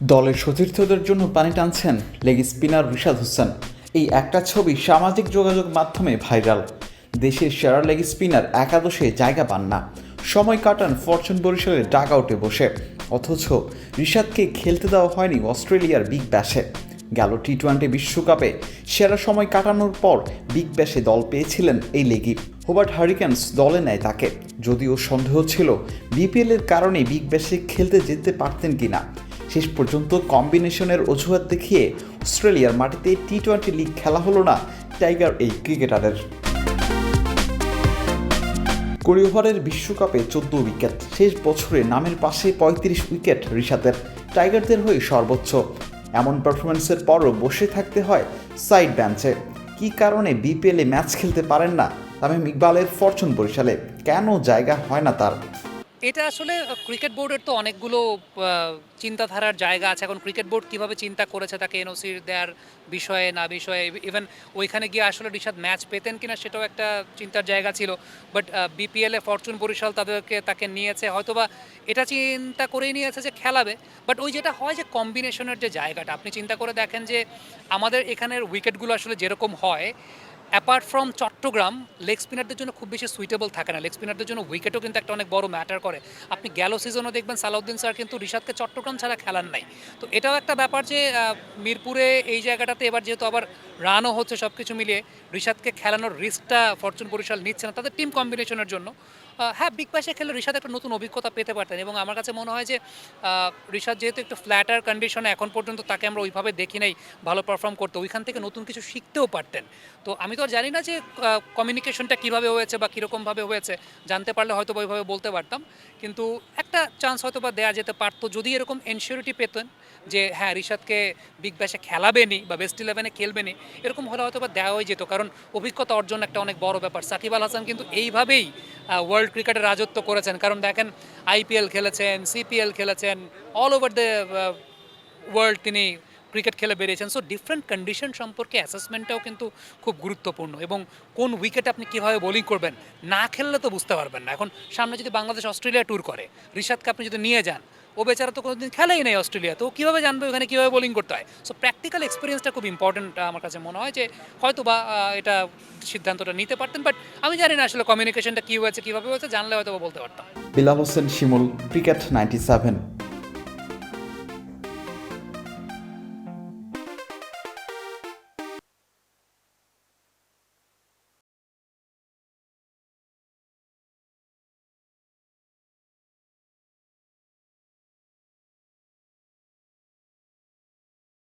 দলের সতীর্থদের জন্য পানি টানছেন লেগ স্পিনার রিশাদ হোসেন। এই একটা ছবি সামাজিক যোগাযোগ মাধ্যমে ভাইরাল। দেশের সেরা লেগ স্পিনার একাদশে জায়গা পান না। সময় কাটান ফরচুন বরিশালের ডাগ আউটে বসে। অথচ রিশাদকে খেলতে দেওয়া হয়নি অস্ট্রেলিয়ার বিগ ব্যাশে। গেল টি টোয়েন্টি বিশ্বকাপে সেরা সময় কাটানোর পর বিগ ব্যাশে দল পেয়েছিলেন এই লেগি হোবার্ট হারিকেন্স দলে নেয় তাকে। যদিও সন্দেহ ছিল বিপিএলের কারণে বিগ ব্যাশে খেলতে যেতে পারতেন কিনা। শেষ পর্যন্ত কম্বিনেশনের অজুহাত দেখিয়ে অস্ট্রেলিয়ার মাটিতে টি টোয়েন্টি লিগ খেলা হলো না টাইগার এই ক্রিকেটারের। কুড়ি ওভারের বিশ্বকাপে চোদ্দ উইকেট, শেষ বছরে নামের পাশে পঁয়ত্রিশ উইকেট রিশাদের, টাইগারদের হয়ে সর্বোচ্চ। এমন পারফরমেন্সের পরও বসে থাকতে হয় সাইড বেঞ্চে কী কারণে বিপিএলে ম্যাচ খেলতে পারেন না তামিম ইকবালের ফরচুন বরিশালে? কেন জায়গা হয় না তার? এটা আসলে ক্রিকেট বোর্ডের তো অনেকগুলো চিন্তাধারার জায়গা আছে। এখন ক্রিকেট বোর্ড কীভাবে চিন্তা করেছে তাকে এনওসির দেওয়ার বিষয়ে, না বিষয়ে ইভেন ওইখানে গিয়ে আসলে রিশাদ ম্যাচ পেতেন কিনা সেটাও একটা চিন্তার জায়গা ছিল। বাট বিপিএলে ফরচুন বরিশাল তাদেরকে, তাকে নিয়েছে, হয়তোবা এটা চিন্তা করেই নিয়েছে যে খেলাবে। বাট ওই যেটা হয় যে কম্বিনেশনের যে জায়গাটা, আপনি চিন্তা করে দেখেন যে আমাদের এখানের উইকেটগুলো আসলে যেরকম হয় অ্যাপার্ট ফ্রম চট্টগ্রাম লেগ স্পিনারদের জন্য খুব বেশি সুইটেবল থাকে না। লেগ স্পিনারদের জন্য উইকেটও কিন্তু একটা অনেক বড় ম্যাটার করে। আপনি গেল সিজনও দেখবেন সালাউদ্দিন স্যার কিন্তু রিশাদকে চট্টগ্রাম ছাড়া খেলার নাই। তো এটাও একটা ব্যাপার যে মিরপুরে এই জায়গাটাতে এবার যেহেতু আবার রানও হচ্ছে সব কিছু মিলিয়ে রিশাদকে খেলানোর রিস্কটা ফরচুন বরিশাল নিচ্ছে না তাদের টিম কম্বিনেশনের জন্য। হ্যাঁ বিগ ব্যাশে খেলে রিশাদ একটা নতুন অভিজ্ঞতা পেতে পারতেন এবং আমার কাছে মনে হয় যে রিশাদ যেহেতু একটু ফ্ল্যাটার কন্ডিশনে এখন পর্যন্ত তাকে আমরা ওইভাবে দেখি নাই, ভালো পারফর্ম করতে, ওইখান থেকে নতুন কিছু শিখতেও পারতেন। তো আমি তো জানি না যে কমিউনিকেশনটা কীভাবে হয়েছে বা কীরকমভাবে হয়েছে, জানতে পারলে হয়তো বা ওইভাবে বলতে পারতাম। কিন্তু একটা চান্স হয়তো বা দেওয়া যেতে পারতো যদি এরকম এনশিওরিটি পেতেন যে হ্যাঁ রিশাদকে বিগ ব্যাশে খেলাবেনি বা বেস্ট ইলেভেনে খেলবেনি এরকম হলে হয়তো বা দেওয়াই যেত, কারণ অভিজ্ঞতা অর্জন একটা অনেক বড় ব্যাপার। সাকিব আল হাসান কিন্তু এইভাবেই ওয়ার্ল্ড ক্রিকেটে রাজত্ব করেছেন। কারণ দেখেন আইপিএল খেলেছেন সিপিএল খেলেছেন অল ওভার দ্য ওয়ার্ল্ড তিনি ক্রিকেট খেলে বেরিয়েছেন। সো ডিফারেন্ট কন্ডিশন সম্পর্কে অ্যাসেসমেন্টটাও কিন্তু খুব গুরুত্বপূর্ণ। এবং কোন উইকেট আপনি কীভাবে বোলিং করবেন, না খেললে তো বুঝতে পারবেন না। এখন সামনে যদি বাংলাদেশ অস্ট্রেলিয়া ট্যুর করে, রিশাদকে আপনি যদি নিয়ে যান ও বেচারা তো কোনোদিন খেলেই নেই অস্ট্রেলিয়া। তো কীভাবে জানবে ওখানে কীভাবে বোলিং করতে হয়? সো প্র্যাকটিক্যাল এক্সপিরিয়েন্সটা খুব ইম্পর্টেন্ট আমার কাছে মনে হয় যে হয়তো বা এটা সিদ্ধান্তটা নিতে পারতেন বাট আমি জানি না আসলে কমিউনিকেশনটা কী হয়েছে, কীভাবে হয়েছে, জানলে হয়তো বলতে পারতাম। Bilal Hossain Shimul, cricket ninety seven